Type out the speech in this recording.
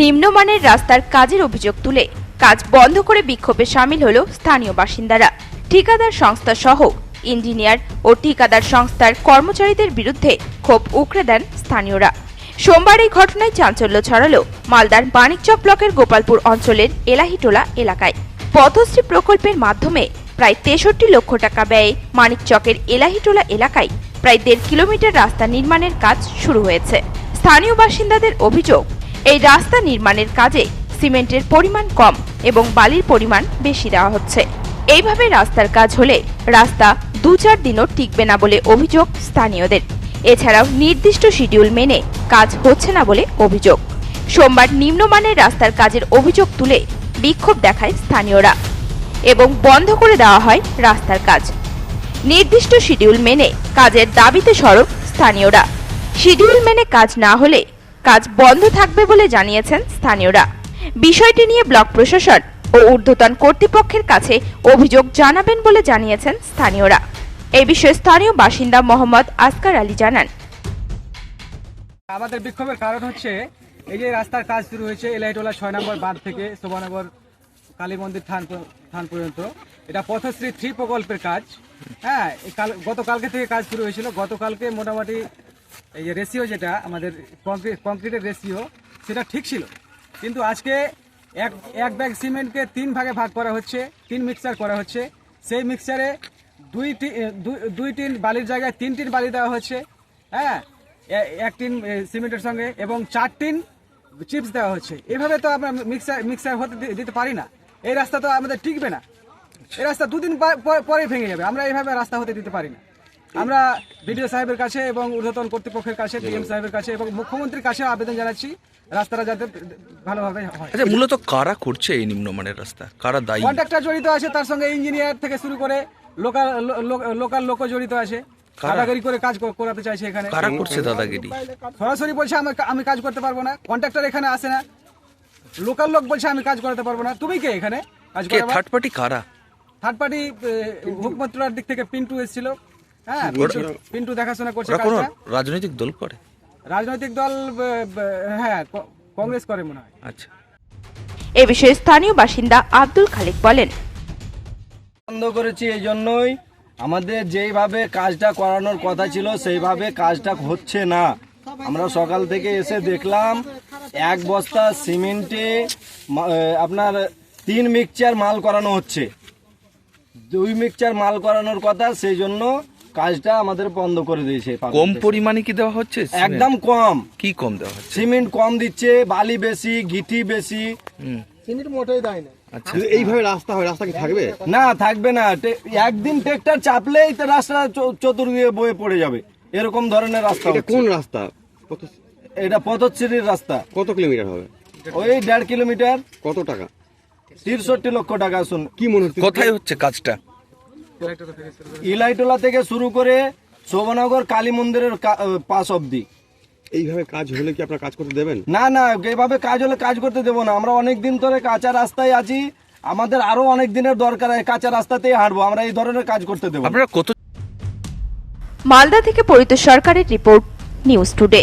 নিম্নমানের রাস্তার কাজের অভিযোগ তুলে কাজ বন্ধ করে বিক্ষোভে সামিল হল স্থানীয় বাসিন্দারা। ঠিকাদার সংস্থা সহ ইঞ্জিনিয়ার ও ঠিকাদার সংস্থার কর্মচারীদের বিরুদ্ধে ক্ষোভ উকড়ে দেন স্থানীয়রা। সোমবার এই ঘটনায় চাঞ্চল্য ছড়ালো মালদার বাণিকচক ব্লকের গোপালপুর অঞ্চলের এলাহিটোলা এলাকায়। পথশ্রী প্রকল্পের মাধ্যমে প্রায় তেষট্টি লক্ষ টাকা ব্যয়ে মানিকচকের এলাহিটোলা এলাকায় প্রায় দেড় কিলোমিটার রাস্তা নির্মাণের কাজ শুরু হয়েছে। স্থানীয় বাসিন্দাদের অভিযোগ, এই রাস্তা নির্মাণের কাজে সিমেন্টের পরিমাণ কম এবং বালির পরিমাণ বেশি দেওয়া হচ্ছে। এইভাবে রাস্তার কাজ হলে রাস্তা দু চার দিনও টিকবে না বলে অভিযোগ স্থানীয়দের। এছাড়াও নির্দিষ্ট শিডিউল মেনে কাজ হচ্ছে না বলে অভিযোগ। সোমবার নিম্নমানের রাস্তার কাজের অভিযোগ তুলে বিক্ষোভ দেখায় স্থানীয়রা এবং বন্ধ করে দেওয়া হয় রাস্তার কাজ। নির্দিষ্ট শিডিউল মেনে কাজের দাবিতে সরব স্থানীয়রা। শিডিউল মেনে কাজ না হলে কাজ বন্ধ থাকবে বলে জানিয়েছেন স্থানীয়রা। বিষয়টি নিয়ে ব্লক প্রশাসন ও ঊর্ধ্বতন কর্তৃপক্ষের কাছে অভিযোগ জানাবেন বলে জানিয়েছেন স্থানীয়রা। এ বিষয়ে স্থানীয় বাসিন্দা মোহাম্মদ আসকার আলী জানান। আমাদের বিক্ষোভের কারণ হচ্ছে এই যে রাস্তার কাজ শুরু হয়েছে, এলাইটোলা ছয় নম্বর বাঁধ থেকে শোভানগর কালী মন্দির থান থান পর্যন্ত। এটা পথশ্রী থ্রি প্রকল্পের কাজ। হ্যাঁ কাল, গতকালকে থেকে কাজ শুরু হয়েছিল। গতকালকে মোটামুটি এই যে রেশিও যেটা, আমাদের কংক্রিট কংক্রিটের রেশিও সেটা ঠিক ছিল। কিন্তু আজকে এক এক ব্যাগ সিমেন্টকে তিন ভাগে ভাগ করা হচ্ছে, তিন মিক্সচার করা হচ্ছে। সেই মিক্সচারে দুই- দুই টিন বালির জায়গায় তিন টিন বালি দেওয়া হচ্ছে হ্যাঁ? এক টিন সিমেন্টের সঙ্গে এবং চার টিন চিপস দেওয়া হচ্ছে। এভাবে তো আমরা মিক্সার মিক্সার হতে দিতে পারি না। এই রাস্তা তো আমাদের টিকবে না। এই রাস্তা দুদিন পর- ভেঙে যাবে। আমরা এইভাবে রাস্তা হতে দিতে পারি না। আমরা বিডিও সাহেবের কাছে এবং ঊর্ধ্বতন কর্তৃপক্ষের কাছে ডিএম সাহেবের কাছে এবং মুখ্যমন্ত্রীর কাছে আবেদন জানাচ্ছি রাস্তাটা যাতে ভালোভাবে হয়। আচ্ছা মূলত কারা করছে এই নিম্নমানের রাস্তা? কারা দায়ী? কন্ট্রাক্টর জড়িত আছে তার সঙ্গে ইঞ্জিনিয়ার থেকে শুরু করে লোকাল লোকাল লোক জড়িত আছে। কারাগারি করে কাজ করাতে চাইছে এখানে। কারা করছে দাদাগিরি? সরাসরি বলছে আমি আমি কাজ করতে পারব না। কন্ট্রাক্টর এখানে আসে না। লোকাল লোক বলছে আমি কাজ করাতে পারব না। তুমি কে এখানে? কাজ থার্ড পার্টি কারা? থার্ড পার্টি হুকমন্ত্রার দিক থেকে পিন্টু এসেছিল। হ্যাঁ পিন্টু- দেখাশোনা করছে কাজটা রাজনৈতিক দল করে? রাজনৈতিক দল হ্যাঁ কংগ্রেস করে মনে হয়। আচ্ছা। এ বিষয়ে স্থানীয় বাসিন্দা আব্দুল খালিক বলেন। বন্ধ করেছি এই জন্যই। আমাদের যেইভাবে কাজটা করানোর কথা ছিল সেইভাবে কাজটা হচ্ছে না। আমরা সকাল থেকে এসে দেখলাম এক বস্তা সিমেন্টে আপনার তিন মিক্সচার মাল করানো হচ্ছে। দুই মিক্সচার মাল করানোর কথা সেই জন্য কাজটা আমাদের বন্ধ করে দিয়েছে কম পরিমাণে কি দেওয়া হচ্ছে? একদম কম। কি কম দেওয়া হচ্ছে? সিমেন্ট কম দিচ্ছে বালি বেশি গিটি বেশি। হুম। আচ্ছা। এইভাবে রাস্তা হয় রাস্তা কি থাকবে? না থাকবে না। একদিন ট্রেক্টর চাপলেই তো রাস্তা চ- চতুর্দিকে বয়ে পড়ে যাবে। এরকম ধরনের রাস্তা কোন রাস্তা? এটা পথশ্রীর রাস্তা। কত কিলোমিটার হবে? ওই দেড় কিলোমিটার। কত টাকা? তিরষট্টি লক্ষ টাকা শুন। কি মনে হচ্ছে? কোথায় হচ্ছে কাজটা? ইলাইটোলা থেকে শুরু করে শোভনগর কালী মন্দিরের পাশ অবধি। এইভাবে কাজ হলে কি আপনারা কাজ করতে দেবেন? না না এভাবে কাজ হলে কাজ করতে দেবো না। আমরা অনেক দিন ধরে কাঁচা রাস্তায় আছি। আমাদের আরও অনেক দিনের দরকার হয় কাঁচা রাস্তাতেই হাঁটবো। আমরা এই ধরনের কাজ করতে দেবো। আপনারা কত মালদা থেকে পরিত সরকারের রিপোর্ট নিউজ টুডে।